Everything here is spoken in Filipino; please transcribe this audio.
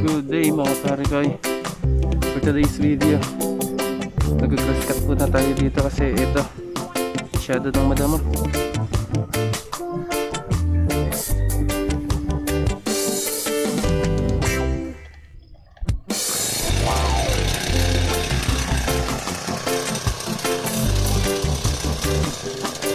Good day mga karikoy For today's video Nag-cross cut po na tayo dito kasi ito Masyado ng madama. Thank